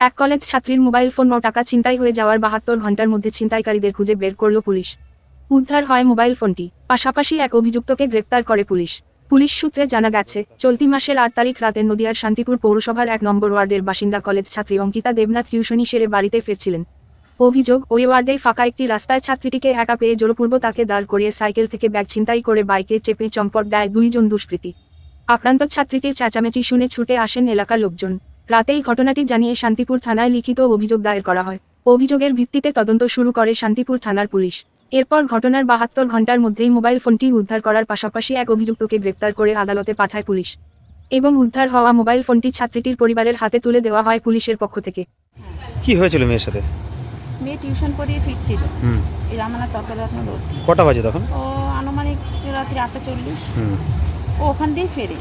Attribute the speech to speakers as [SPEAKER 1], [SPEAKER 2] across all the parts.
[SPEAKER 1] এক কলেজ ছাত্রীর mobile phone ও টাকা ছিনতাই হয়ে যাওয়ার বাহাত্তর ঘণ্টার মধ্যে ছিনতাইকারীদের খুঁজে বের করল পুলিশ। উদ্ধার হয় মোবাইল ফোনটি। পাশাপাশি এক অভিযুক্তকে গ্রেপ্তার করে পুলিশ। পুলিশ সূত্রে জানা গেছে, চলতি মাসের আট তারিখ রাতে নদিয়ার শান্তিপুর পৌরসভার এক নম্বর ওয়ার্ডের বাসিন্দা কলেজ ছাত্রী অঙ্কিতা দেবনাথ টিউশনি সেরে বাড়িতে ফিরছিলেন। অভিযোগ, ওই ওয়ার্ডেই ফাঁকা একটি রাস্তায় ছাত্রীটিকে একা পেয়ে জোরপূর্ব তাকে দাঁড় করিয়ে সাইকেল থেকে ব্যাগ ছিনতাই করে বাইকে চেপে চম্পট দেয় দুইজন দুষ্কৃতী। আক্রান্ত ছাত্রীটির চেঁচামেচি শুনে ছুটে আসেন এলাকার লোকজন। রাতেই ঘটনাটি জানিয়ে শান্তিপুর থানায় লিখিত অভিযোগ দায়ের করা হয়। অভিযোগের ভিত্তিতে তদন্ত শুরু করে শান্তিপুর থানার পুলিশ। এরপর ঘটনার বাহাত্তর ঘণ্টার মধ্যেই মোবাইল ফোনটি উদ্ধার করার পাশাপাশি এক অভিযুক্তকে গ্রেপ্তার করে আদালতে পাঠায় পুলিশ। এবং উদ্ধার হওয়া মোবাইল ফোনটি ছাত্রীটির পরিবারের হাতে তুলে দেওয়া হয় পুলিশের পক্ষ থেকে।
[SPEAKER 2] কি হয়েছিল মেয়ের সাথে?
[SPEAKER 3] মেয়ে টিউশন পড়িয়ে ফিরছিল। এই রামানা তর্করত্ন রোড।
[SPEAKER 2] কটা বাজে তখন?
[SPEAKER 3] ও আনুমানিক রাত্রি আটটা চল্লিশ। ও ওখান দিয়ে ফেরে।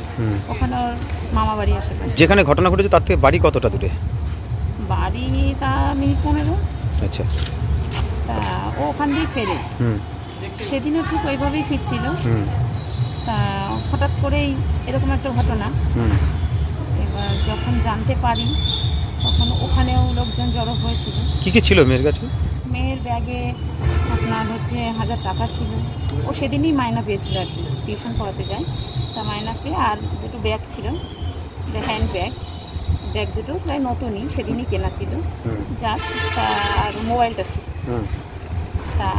[SPEAKER 3] ওখানে ওর মামা বাড়ি আশেপাশে।
[SPEAKER 2] যেখানে ঘটনা ঘটেছে তার থেকে বাড়ি কতটা দূরে?
[SPEAKER 3] বাড়ি তা মিনিট পনেরো।
[SPEAKER 2] আচ্ছা।
[SPEAKER 3] তা ও ওখান দিয়ে ফেরে।
[SPEAKER 2] হুম।
[SPEAKER 3] সেদিনও ঠিক ওইভাবেই ফিরছিল। তা হঠাৎ করেই এরকম একটা ঘটনা। এবার যখন জানতে পারি তখন ওখানেও লোকজন জড়ো হয়েছিল।
[SPEAKER 2] কি কি ছিল মেয়ের কাছে?
[SPEAKER 3] মেয়ের ব্যাগে আপনার হচ্ছে হাজার টাকা ছিল। ও সেদিনই মায়না পেয়েছিল আর কি টিউশন পড়াতে যায়। তা মায়না পেয়ে আর দুটো ব্যাগ ছিল হ্যান্ড ব্যাগ ব্যাগ দুটো প্রায় নতুনই সেদিনই কেনা ছিল। যার তার মোবাইলটা ছিল। তা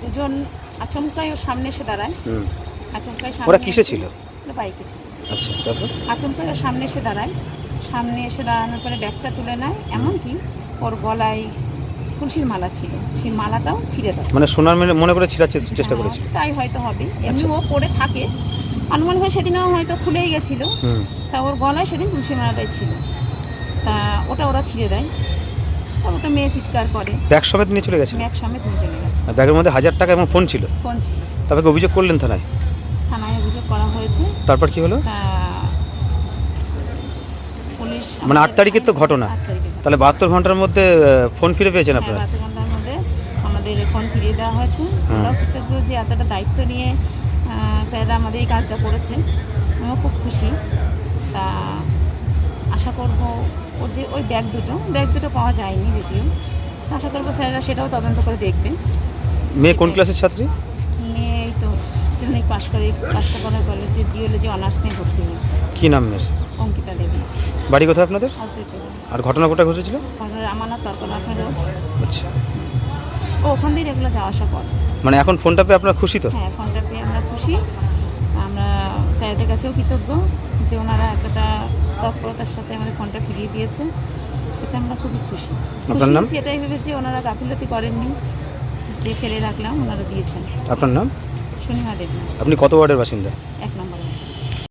[SPEAKER 3] দুজন আচমকাই ওর সামনে এসে দাঁড়ায়।
[SPEAKER 2] হুম।
[SPEAKER 3] আচমকাই সামনে
[SPEAKER 2] ওরা কিসে ছিল?
[SPEAKER 3] বাইকে ছিল।
[SPEAKER 2] আচ্ছা
[SPEAKER 3] আচমকাই ওর সামনে এসে দাঁড়ায়। সামনে এসে দাঁড়ানোর পরে ব্যাগটা তুলে নেয়। এমনকি ওর গলায় তুলসীর মালা ছিল। সেই মালাটাও ছিঁড়ে দেয়
[SPEAKER 2] মানে সোনার মনে করে ছিঁড়ার চেষ্টা
[SPEAKER 3] হ্যাঁ,
[SPEAKER 2] করেছিল।
[SPEAKER 3] তাই হয়তো হবে। এমনি
[SPEAKER 2] আচ্ছা।
[SPEAKER 3] ও পড়ে থাকে। আনুমানিক হয় সেদিনও হয়তো খুলেই গেছিল। তা ওর গলায় সেদিন তুলসী মালাটাই ছিল। তা ওটা ওরা ছিঁড়ে দেয়। তারপর তো মেয়ে চিৎকার করে।
[SPEAKER 2] ব্যাগ সমেত নিয়ে চলে গেছিল
[SPEAKER 3] মেঘ সমেত নিয়ে চলে গেছে।
[SPEAKER 2] ব্যাগের মধ্যে হাজার টাকা এবং ফোন ছিল।
[SPEAKER 3] ফোন ছিল।
[SPEAKER 2] তারপরে অভিযোগ করলেন থানায়?
[SPEAKER 3] থানায় অভিযোগ করা হয়েছে।
[SPEAKER 2] তারপর কি হলো?
[SPEAKER 3] পুলিশ
[SPEAKER 2] মানে আট তারিখের তো ঘটনা।
[SPEAKER 3] আট তারিখে
[SPEAKER 2] তাহলে বাহাত্তর ঘণ্টার মধ্যে ফোন ফিরে পেয়েছেন
[SPEAKER 3] হ্যাঁ
[SPEAKER 2] আপনারা?
[SPEAKER 3] বারো ঘণ্টার মধ্যে আমাদের ফোন ফিরিয়ে দেওয়া হয়েছে। আমরাও কৃতজ্ঞ যে এতটা দায়িত্ব নিয়ে স্যাররা আমাদের এই কাজটা করেছে আমিও খুব খুশি। তা আশা করব ও যে ওই ব্যাগ দুটো ব্যাগ দুটো পাওয়া যায়নি যদিও। আশা করব স্যাররা সেটাও তদন্ত করে দেখবে
[SPEAKER 2] মেয়ে কোন ক্লাসের ছাত্রী?
[SPEAKER 3] নিয়ে এই তো জন্যই পাশ করে পাশটা করার কলেজে জিওলজি অনার্স নিয়ে ভর্তি হয়েছে।
[SPEAKER 2] কি নাম মেয়ের?
[SPEAKER 3] অঙ্কিতা দেবী।
[SPEAKER 2] বাড়ি কোথায় আপনাদের? আর ঘটনা কোথায় ঘটেছিল? আচ্ছা।
[SPEAKER 3] ও ওখান দিয়ে রেগুলার যাওয়া আসা
[SPEAKER 2] মানে এখন ফোনটা পেয়ে আপনারা খুশি তো?
[SPEAKER 3] হ্যাঁ ফোনটা পেয়ে আমরা খুশি। আমরা স্যারদের কাছেও কৃতজ্ঞ যে ওনারা এতটা তৎপরতার সাথে আমাদের ফোনটা ফিরিয়ে দিয়েছে। এতে আমরা খুবই খুশি।
[SPEAKER 2] আপনার নাম?
[SPEAKER 3] এটাই ভেবেছি ওনারা গাফিলতি করেননি। যে ফেলে রাখলাম ওনারা দিয়েছেন।
[SPEAKER 2] আপনার নাম?
[SPEAKER 3] দেবী।
[SPEAKER 2] আপনি কত ওয়ার্ডের বাসিন্দা?
[SPEAKER 3] এক নম্বর।